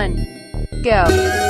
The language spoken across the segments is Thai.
one, go.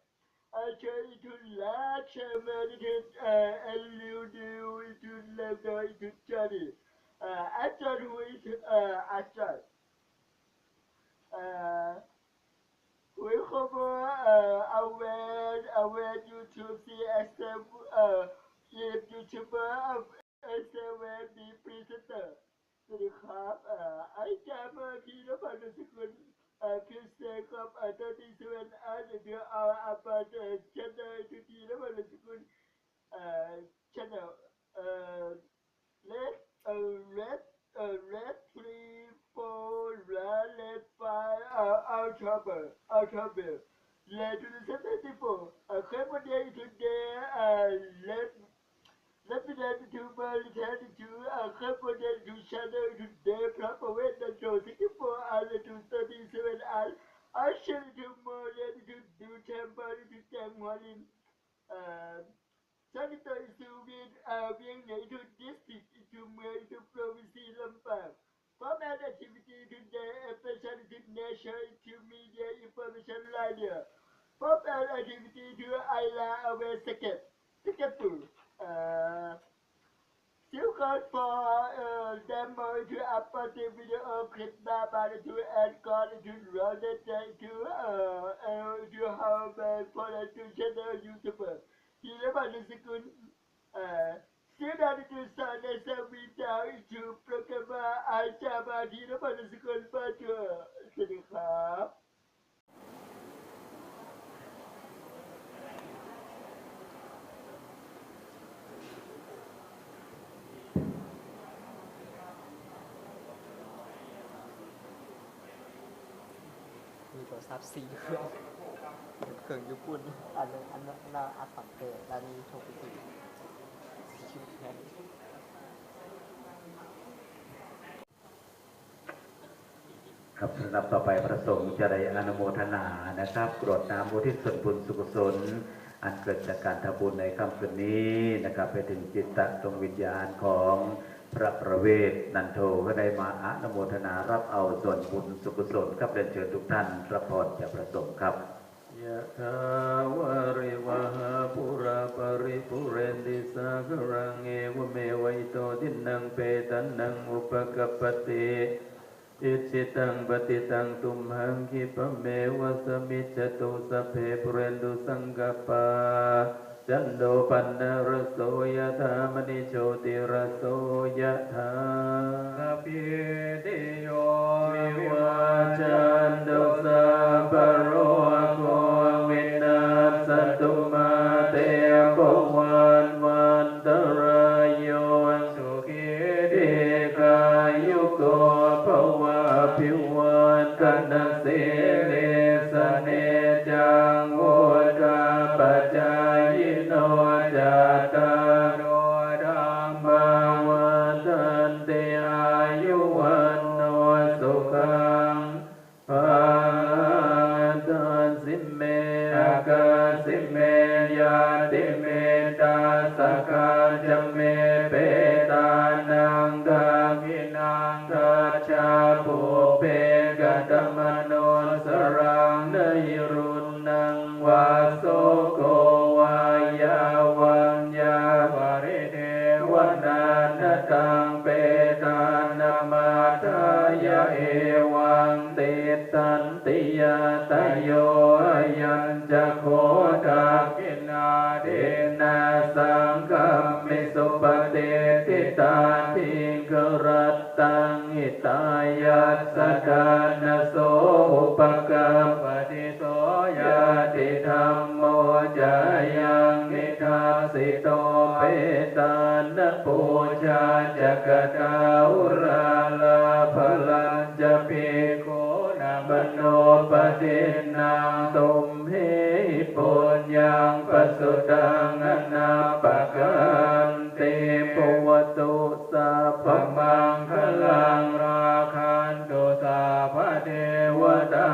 I try to latch a meditate and you do to left eye to study. After which, after. We cover aware, aware YouTube, see, accept, uh, if YouTuber of SMB Presenter สวัสดีครับเอ่อไอ้แจมเมอร์ที่นภัสสกุลเอ่อคือเซกับเอ่อตัวที่สวนอาจจะเดี๋ยวเอาอาปาเอ่อชแนลทุกทีนภัสสกุล เอ่อชแนลเอ่อ let เอ่อ let เอ่อ let three four let five เอ่อ ultra bar ultra bar let to the seventy four เอ่อ Clever day today เ Rapidamente de uma licença de a campanha do Shadow do Debra Pavenda Jose que for a do Study Seven Al Aşırı Cumhuriyet do do Tembali do Temhalin Sanita Suvin Avin Nato District to Mary to Province Lampard Formal activity today, especially the national to media information line. Formal activity to Allah away second. Second two. Uh, Still called for uh, demo to upload the video clip by to add call to run it to uh, uh, to have uh, for the to channel YouTuber. He never is good. Uh, still not to start as a video to program I jam out. He never is good, but uh, สวัสดีครับ สีเครื่องเครื่องญี่ปุ่นอันนึงอันนึงเราอัดสองเครื่องแล้วนี่โทรไปสี่ชิวแค่ครับสำหรับต่อไปพระสงฆ์จะได้อนุโมทนานะครับกรวดน้ำอุทิศส่วนบุญสุขสนอันเกิดจากการทำบุญในค่ำคืนนี้นะครับ ไปถึงจิตตดวงวิญญาณของ พระประเวทนันโทก็ได้มาอนุโมทนารับเอาส่วนบุญสุขสนครับเรียนเชิญทุกท่านรับพรจากพระสงฆ์ครับยะถาวาริวหาปุราปริปุเรนติสากรังเอวเมวัยโตทินังเปตันนังอุปกปปติอิจิตังปฏิตังตุมหังคิปเมวะสมิจตุสพเพปุเรนตุสังกปา จันโดปันนรโสยธามณิโชติรโสยธาสัพพิติโยวิวาจันโดสัพพ กตาอุราลาภลัญจะเปโคนาบโนปฏินังตุมเหปุญญังปสุตังอนาปกันติปวตุสัพพมังคลังราคันตุสัพพเทวตา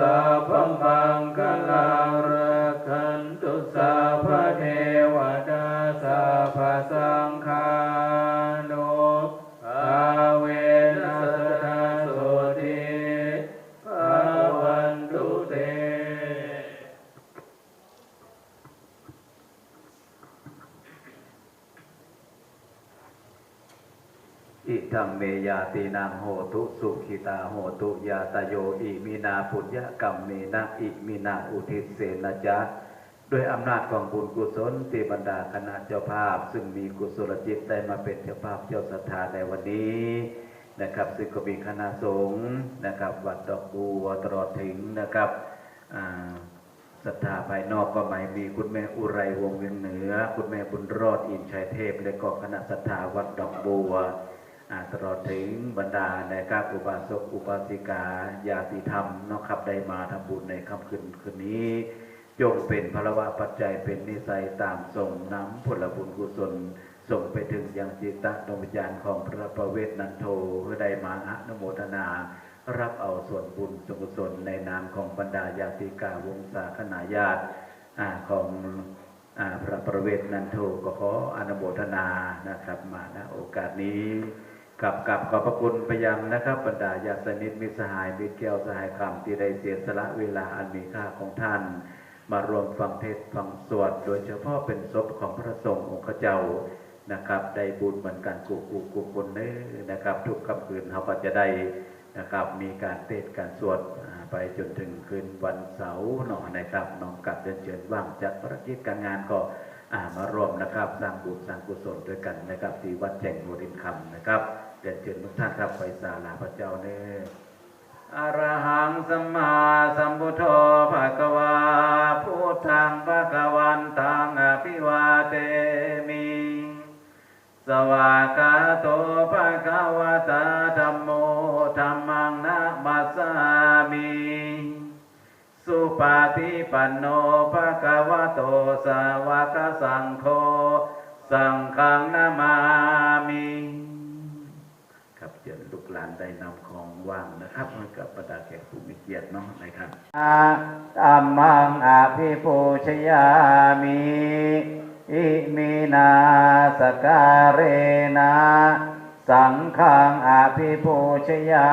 ตุ ยาตีนางโหตุสุขิตาโหตุยาตโยอิมินาปุญญกรรมเมนะอิมินาอุทิศเสนะจ๊ะด้วยอำนาจของบุญกุศลที่บรรดาคณะเจ้าภาพ ซึ่งมีกุศลจิตได้มาเป็นเจ้าภาพเจ้าศรัทธาในวันนี้นะครับซึ่งก็มีคณะสงฆ์นะครับ วัดดอกบัวตลอดถึงนะครับศรัทธาภายนอกก็หมายมีคุณแม่อุไรวงเวียงเหนือ คุณแม่บุญรอดอินชัยเทพ และก็คณะศรัทธาวัดดอกบัว ตลอดถึงบรรดาในกาอุบาสกอุบาสิกาญาติธรรมนาะครับได้มาทำบุญในค่ำคืนคืนนี้จงเป็นพลวะปัจจัยเป็นนิสัยตามส่งน้ำผลบุญกุศลส่งไปถึงยังจิตตดวงวิญญาณของพระประเวทนันโทเพื่อได้มาอนุโมทนา รับเอาส่วนบุญส่วนกุศลในนามของบรรดาญาติกาวงศาคณาญาติของอพระประเวทนันโทก็ขออนุโมทนานะครับมาณโอกาสนี้ กับกับขอบพระคุณไปยังนะครับบรรดาญาสนิทมิสหายมิตรแก้วสหายคำที่ได้เสียสละเวลาอันมีค่าของท่าน มารวมฟังเทศฟังสวด โดยเฉพาะเป็นศพของพระสงฆ์องค์เจ้านะครับ ได้บุญเหมือนกันกูกูกูคนเน้อนะครับ ทุกคำคืนเขาก็จะได้นะครับมีการเทศการสวดไปจนถึงคืนวันเสาร์หน่อนะครับน้องกับเดินเชิญว่างจากภารกิจการงานก็อ่ามารวมนะครับสร้างบุญสร้างกุศลด้วยกันนะครับที่วัดแจงโนรินคำนะครับ เดินเชิญทุกท่านครับไปศาลาพระเจ้าเน้อรหังสัมมาสัมพุทโธภะคะวาพุทธังภะคะวันตังอภิวาเทมิ สวากาโตภะคะวะตาธัมโมธัมมังนะมัสสามิสุปาติปันโนภะคะวะโตสาวกสังโฆสังฆังนามามิ ครับเชิญลูกหลานได้นำของ ว่างนะครับให้กับบรรดาแขกผู้มีเกียรติเนาะนะครับอัมมังอาภิปูชยามิอิมินาสการเรนะสังฆังอภิปูชยา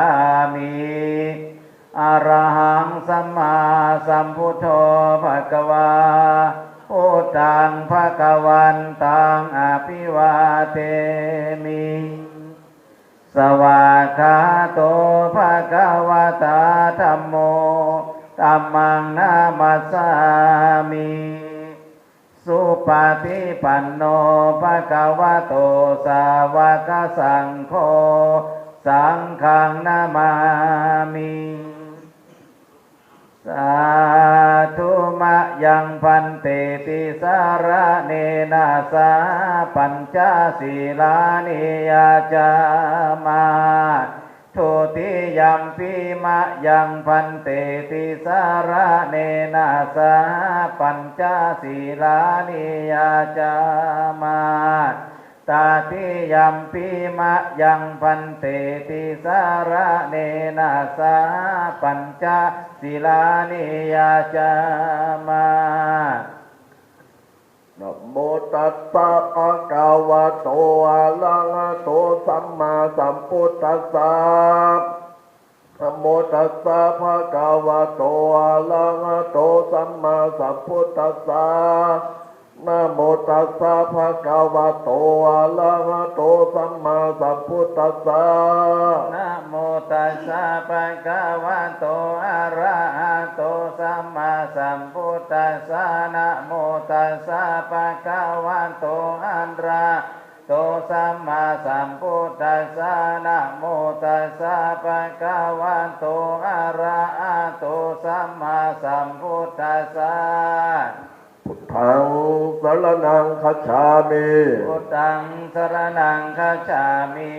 มิอรหังสัมมาสัมพุทโธภะคะวาพุทธังภะคะวันตังอภิวาเทมิ สวากาโตภะคะวะตาธัมโมธัมมังนามัสสามิ สุปฏิปันโนภะคะวะโตสาวกสังโฆ สังฆนามามิ สาธุมะยังพันเตติสารเนนาสาปัญจศีลานิยาจามาทุติยัมปิมะยังพันเตติสารเนนาสาปัญจศีลานิยาจามา ตาติยัมปิมะยังพันเตติสารเนนาสาปัญจศีลานิยาจามานโมตัสสะภะคะวะโตอะระหะโตสัมมาสัมพุทธัสสะนะโมตัสสะภะคะวะโตอะระหะโตสัมมาสัมพุทธัสสะ นะโมตัสสะภะคะวะโตอะระหะโตสัมมาสัมพุทธัสสะนะโมตัสสะภะคะวะโตอะระหะโตสัมมาสัมพุทธัสสะนะโมตัสสะภะคะวะโตอะระหะโตสัมมาสัมพุทธัสสะนะโมตัสสะภะคะวะโตอะระหะโตสัมมาสัมพุทธัสสะ พุทธังสรนังคัจฉามิพุทธังสรนังคัจฉามิ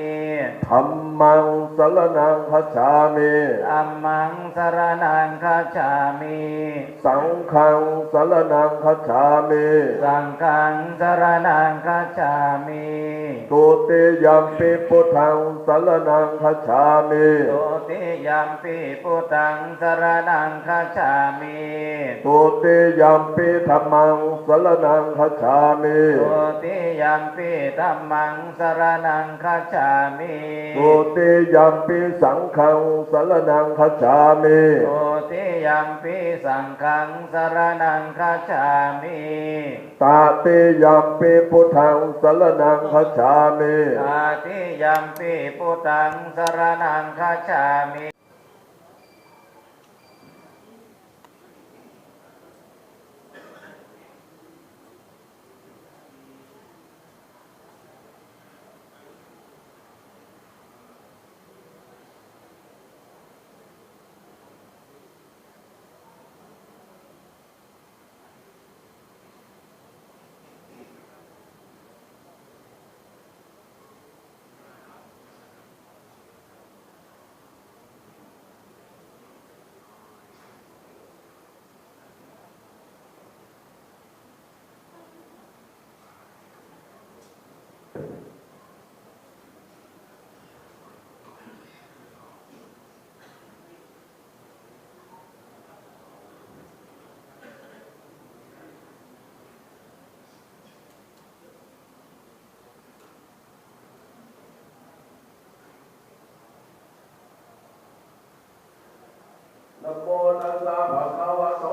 ธัมมังสรนังคัจฉามิอัมมังสรนังคัจฉามิสังฆังสรนังคัจฉามิสังฆังสรนังคัจฉามิตุติยัมปิพุทธังสรนังคัจฉามิโตติยัมปิพุทธังสรนังคัจฉามิตุติยัมปิธัมมังสรนังคัจฉามิโตติยัมปิธัมมังสรนังคัจฉามิตุติยัมปิสังฆังสรนังคัจฉามิโตติยัมปิสังฆังสรนังคัจฉามิตาติยัมปิพุทธังสรนังคัจฉามิอาติยัมปิพุทธังสรนังคัจฉามิ นะโมตัสสะภะคะวะโต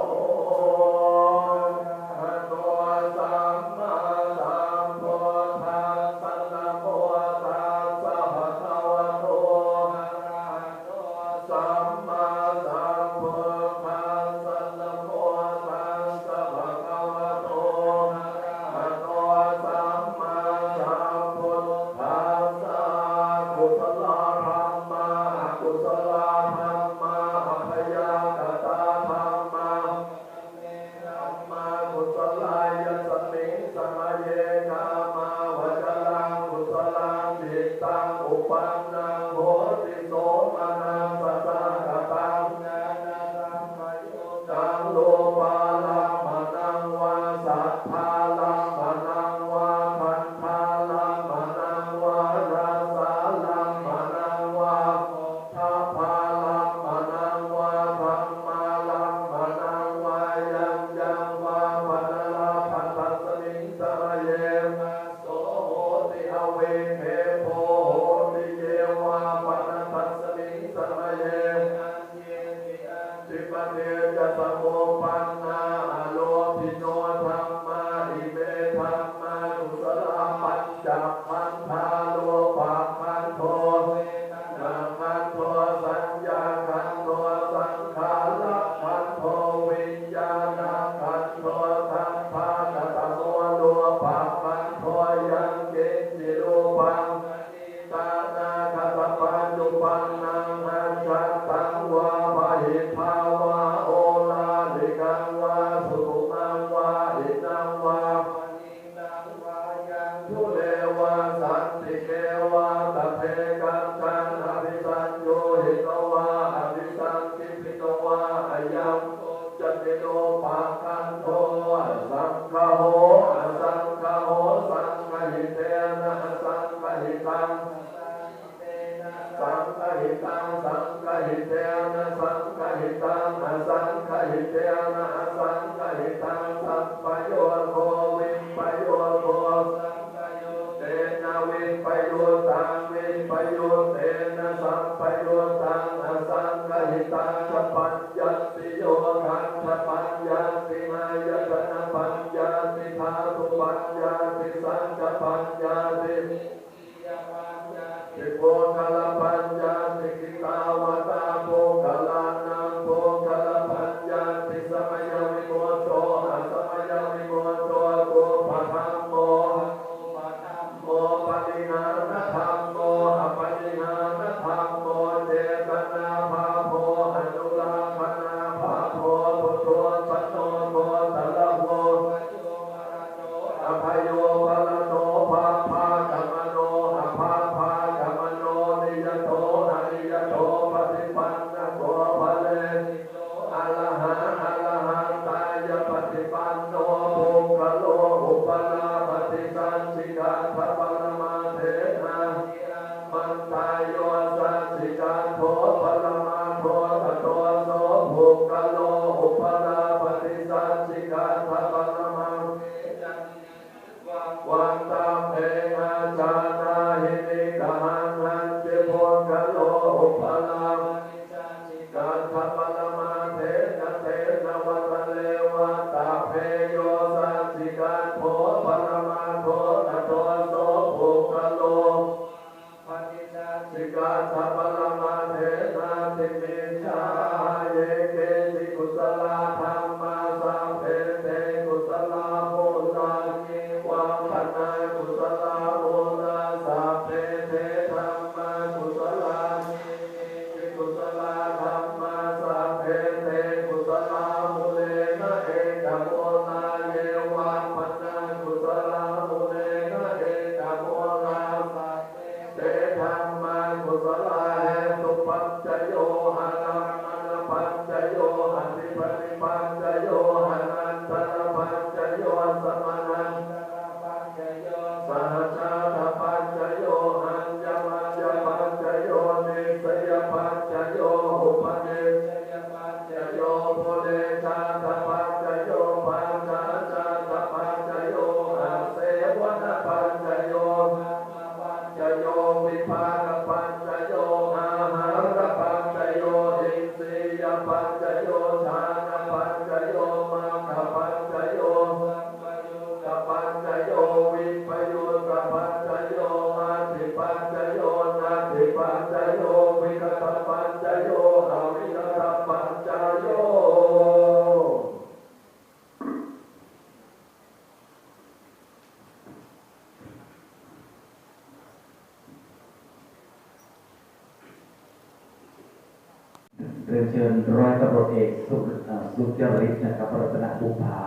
สุเอ่อสุจริตนะครับรัตนบุภา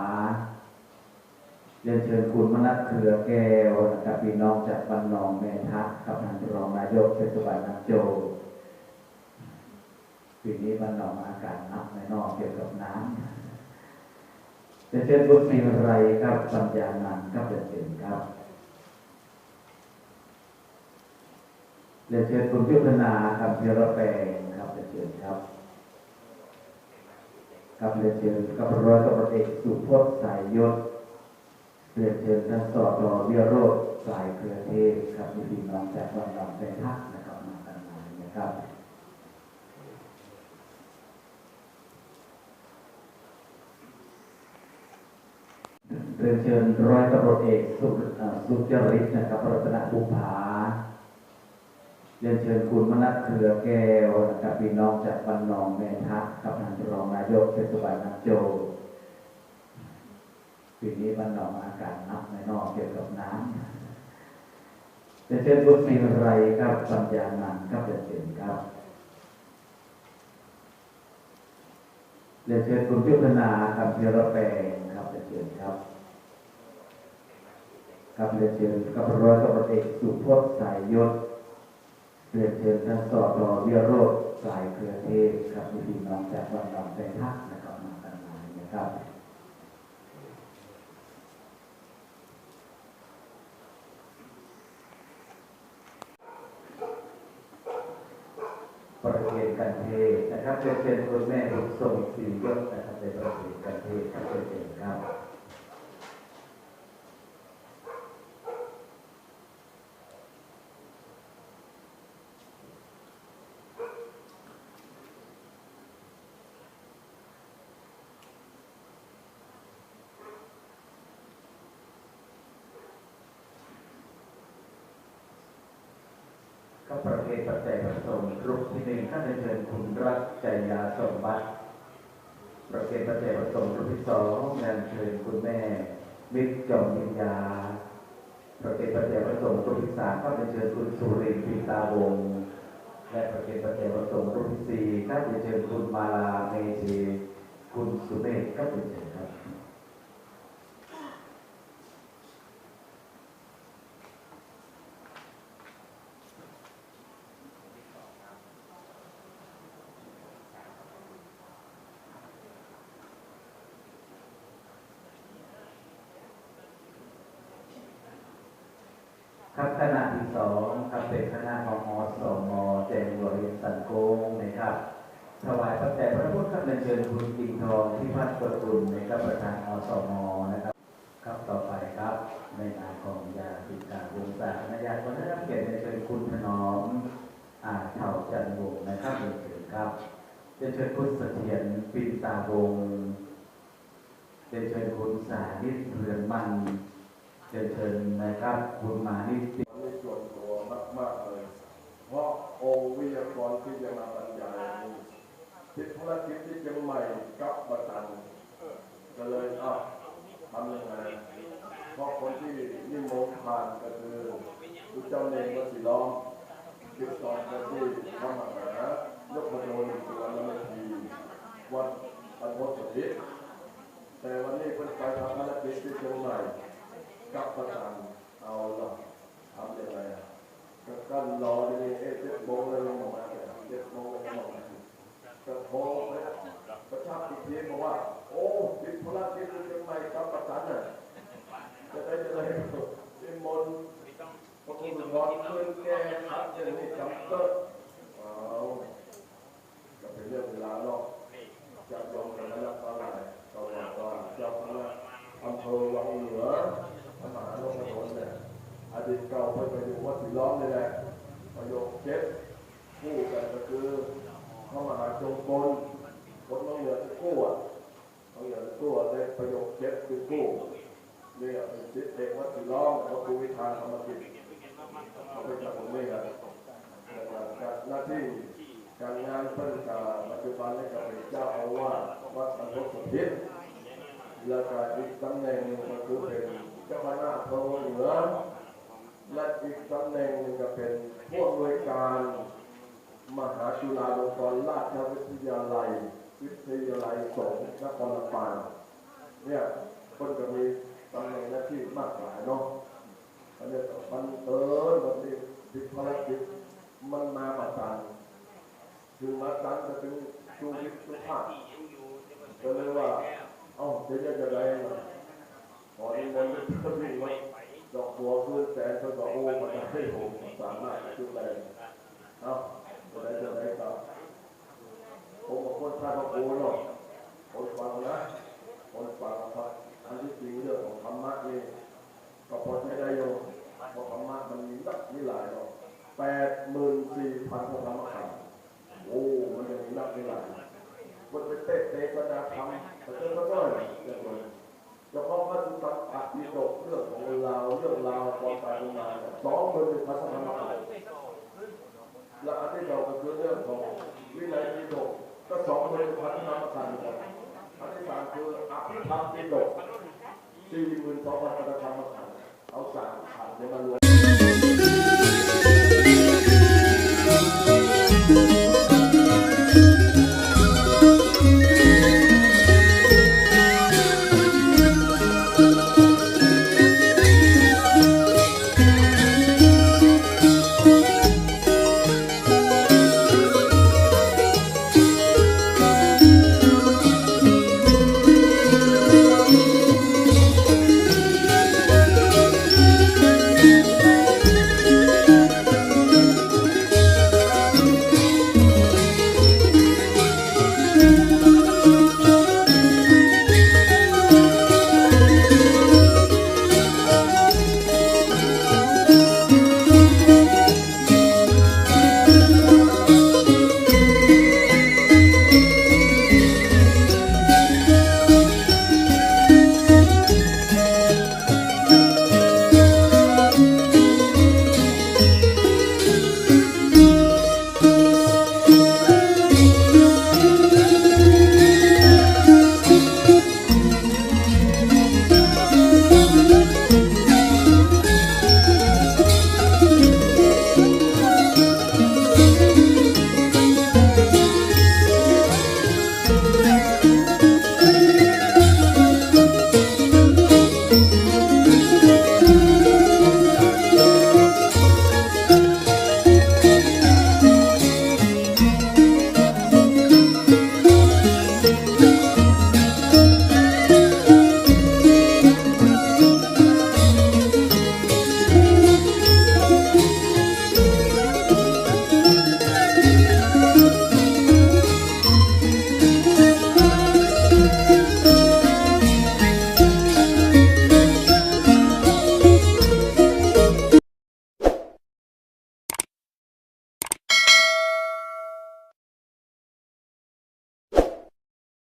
เรียนเชิญคุณมนัสเครือแก้วนะครับพี่น้องจากบ้านนองแม่ทะกับท่านรองนายกเทศบาลน้ำโจปีนี้บ้านนองอากาศหนักในนอกเกี่ยวกับน้ำเรียนเชิญบุตรมีไรครับปัญญานันครับเรียนเชิญครับเรียนเชิญคุณยุทธนาคำเพียรแปลงครับเรียนเชิญครับ ครับเรียนเชิญกับร้อยตำรวจเอกสุพจน์สายยศเรียนเชิญท่านสอดรอเวียโรธสายเครือเทพครับมีพี่น้องจากบ้านเราเป็นทักนะครับมากันมานนะครับเรียนเชิญร้อยตำรวจเอกสุเอ่อสุจริตนะครับรัตนบุภา รียนเชิญคุณมนัสเครือแก้วนะครับพี่น้องจากบ้านหนองแม่ทะกับท่านรองนายกเทศบาลน้ำโจปีนี้บ้านหนองอากาศนักในนอกเกี่ยวกับน้ำเรียนเชิญบุตรมีไรครับปัญญานันครับเรียนเชิญครับเรียนเชิญคุณยุทธนาคำเพียรแปลงครับเรียนเชิญครับครับเรียนเชิญกับร้อยตำรวจเอกสุพจน์สายยศ เรียนเชิญท่านสอดรอเวียโรธสายเครือเทพครับมีพี่น้องจากบ้านเราเป็นทักนะครับมากันมานะครับประเพณกันเทศนะครับเชิญเชิญคุณแม่บุญส่งสียศนะครับในประเพณีกันเทศครับเชิญเชิญครับ ก็ประเพณีปัจจัยประสงค์รูปที่หนึ่งท่านเชิญคุณรัตใจยาสมบัติ ประเพณีปัจจัยประสงค์รูปที่สองเรียนเชิญคุณแม่มิตรจอมวิญญาประเพณีปัจจัยประสงค์รูปที่สามก็เรียนเชิญคุณสุรินทร์ปิตาวงศ์และประเพณีปัจจัยประสงค์รูปที่สี่ก็เรียนเชิญคุณมาลาเมธีคุณสุเมธก็เรียนเชิญครับคณะที่สองครับเป็นคณะของมสมแจงบริสันโกงนะครับถวายพระแต่พระพุทธครับเรียนเชิญคุณกิ่งทองที่พัฒน์กรุณนะครับประธานอสมนะครับ ครับต่อไปครับ ในนามของยาติการ วงศาคณะญาติคนนั้นรับเกียรติเรียนเชิญคุณถนอมอาเท่าจันทร์วงนะครับเรียนเชิญครับเรียนเชิญคุณเสถียรปินตาวงศ์เรียนเชิญคุณสาธิตเรือนมันเรียนเชิญนะครับคุณมานิติวันนี้ส่วนตัวมากๆเลย เพราะโอวิทยากรที่จะมาบรรยายนี้ติดภารกิจที่เชียงใหม่กับบัตันก็เลยอ้าวทำยังไง เพราะคนที่นิมนต์ผ่านก็คือผู้เจ้าเนรวัดสีล้อมติดต่อกันที่เข้ามาหายกมาโนสุวรรณเมธีวัดอันโมสถิแต่วันนี้เพิ่นไปทำภารกิจที่เชียงใหม่กับประธานเอาละทำยังไงอะก็กั้นรออยู่นี่เอ๊ะเจ็ดโมงเลยลงมาเนี่เจ็ดโมงเลยลงมาก็โทรไปประชาติทีบอกว่า โอ้ติดภารกิจที่เชียงใหม่กับประธานน่ะ จะได้จะได้นิมนต์พระคุณร้อนขึ้นแก้ขัดอย่างนี้จำเกิดเอาก็เป็นเรื่องเวลาเนาะจะยอมกันแล้วก็ได้ก็บอกว่าเจ้าอำเภอวังเหนือมหาลกถนนเนี่ยอดีตเก่าไปไปอยู่วัดสีล้อมนี่แหละประโยคเจ็ดคู่กันก็คือพระมหาจงกรคนน้องเหนือกู้อะน้องเหนือกู้ในประโยคเจ็ดคือกู้ เนี่ยเป็นจิตเอกวัดสีล้อมวัดภูวิธานธรรมกิจเขาไปจากตรงนี้กันการหน้าที่การงานเพิ่นกาปัจจุบันนี่ก็เป็นเจ้าอาวาสวัดสันทสถิตแล้วก็อีกตำแหน่งหนึ่งก็คือเป็นเจ้าคณะอำเภอเหนือและอีกตำแหน่งหนึ่งก็เป็นผู้อำนวยการมหาจุฬาลงกรณราชวิทยาลัย วิทยาลัยสงฆ์นครลำปางเนี่ยคนก็มี ตำแหน่งหน้าที่มากหลาเนาะอันนี้มันเออมันมีติดภารกิจมันมาประสานถึงมาตันจะถึงชูวิทย์สุภาพก็เลยว่าเอ้าจะยังจะได้ล่ะขอนิมนต์ก็วิ่งมาดอกบัวขึ้นแสนก็บอกโอ้มันจะให้ผมสามารถจุดแรงเอ้าจะได้จะได้ต่อผมกับคนท่าพระโอ้เนาะคนฟังนะคนฟังครับ อันที่จริงเรื่องของธรรมะนี่ก็พอใช้ได้อยู่เพราะธรรมะมันมีนักมีหลายเนาะแปดหมื่นสี่พันพระธรรมขันธ์โอ้มันยังมีนักมีหลายมันเป็นเตะเตะกระดาษทำแต่เจ้าก็ได้เรื่องนี้เฉพาะพระสุตตะอัติโดกเรื่องของเราวเรื่องราวความตายมาสองหมื่นพระธรรมขันธ์และอันที่เราก็คือเรื่องของวินัยปิฎกก็สองหมื่นพระธรรมขันธ์ กันอันที่สามคืออภิธรรมปิฎกสี่หมื่นสองพันพระธรรมขันธ์เอาสามขันธ์เนี่ยมารวม